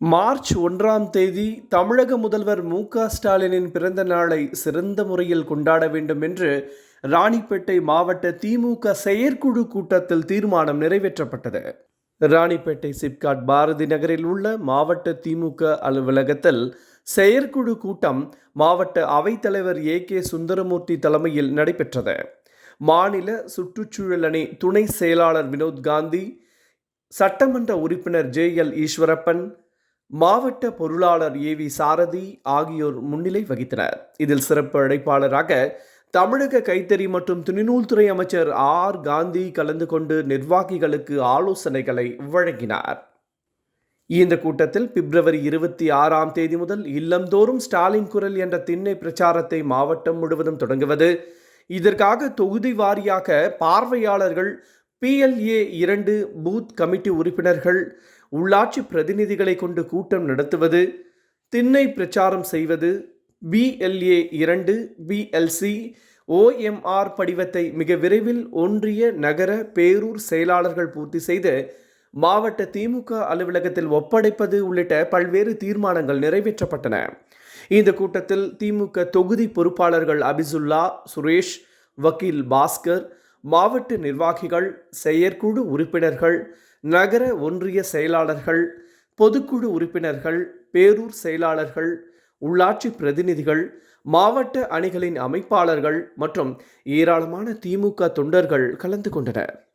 March ஒன்றாம் தேதி தமிழக முதல்வர் மு க ஸ்டாலினின் பிறந்த நாளை சிறந்த முறையில் கொண்டாட வேண்டும் என்று ராணிப்பேட்டை மாவட்ட திமுக செயற்குழு கூட்டத்தில் தீர்மானம் நிறைவேற்றப்பட்டது. ராணிப்பேட்டை சிப்காட் பாரதி நகரில் உள்ள மாவட்ட திமுக அலுவலகத்தில் செயற்குழு கூட்டம் மாவட்ட அவைத்தலைவர் ஏ கே சுந்தரமூர்த்தி தலைமையில் நடைபெற்றது. மாநில சுற்றுச்சூழல் அணி துணை செயலாளர் வினோத் காந்தி சட்டமன்ற உறுப்பினர் ஜே எல் ஈஸ்வரப்பன் மாவட்ட பொருளாளர் ஏ வி சாரதி ஆகியோர் முன்னிலை வகித்தனர். இதில் சிறப்பு அழைப்பாளராக தமிழக கைத்தறி மற்றும் துணிநூல்துறை அமைச்சர் ஆர் காந்தி கலந்து கொண்டு நிர்வாகிகளுக்கு ஆலோசனைகளை வழங்கினார். இந்த கூட்டத்தில் பிப்ரவரி இருபத்தி ஆறாம் தேதி முதல் இல்லந்தோறும் ஸ்டாலின் குரல் என்ற திண்ணை பிரச்சாரத்தை மாவட்டம் முழுவதும் தொடங்குவது இதற்காக தொகுதி வாரியாக பார்வையாளர்கள் பிஎல்ஏ இரண்டு பூத் கமிட்டி உறுப்பினர்கள் உள்ளாட்சி பிரதிநிதிகளை கொண்டு கூட்டம் நடத்துவது திண்ணை பிரச்சாரம் செய்வது பிஎல்ஏ இரண்டு பிஎல்சி ஓஎம்ஆர் படிவத்தை மிக விரைவில் ஒன்றிய நகர பேரூர் செயலாளர்கள் பூர்த்தி செய்து மாவட்ட திமுக அலுவலகத்தில் ஒப்படைப்பது உள்ளிட்ட பல்வேறு தீர்மானங்கள் நிறைவேற்றப்பட்டன. இந்த கூட்டத்தில் திமுக தொகுதி பொறுப்பாளர்கள் அபிசுல்லா சுரேஷ் வக்கீல் பாஸ்கர் மாவட்ட நிர்வாகிகள் செயற்குழு உறுப்பினர்கள் நகர ஒன்றிய செயலாளர்கள் பொதுக்குழு உறுப்பினர்கள் பேரூர் செயலாளர்கள் உள்ளாட்சி பிரதிநிதிகள் மாவட்ட அணிகளின் அமைப்பாளர்கள் மற்றும் ஏராளமான திமுக தொண்டர்கள் கலந்து கொண்டனர்.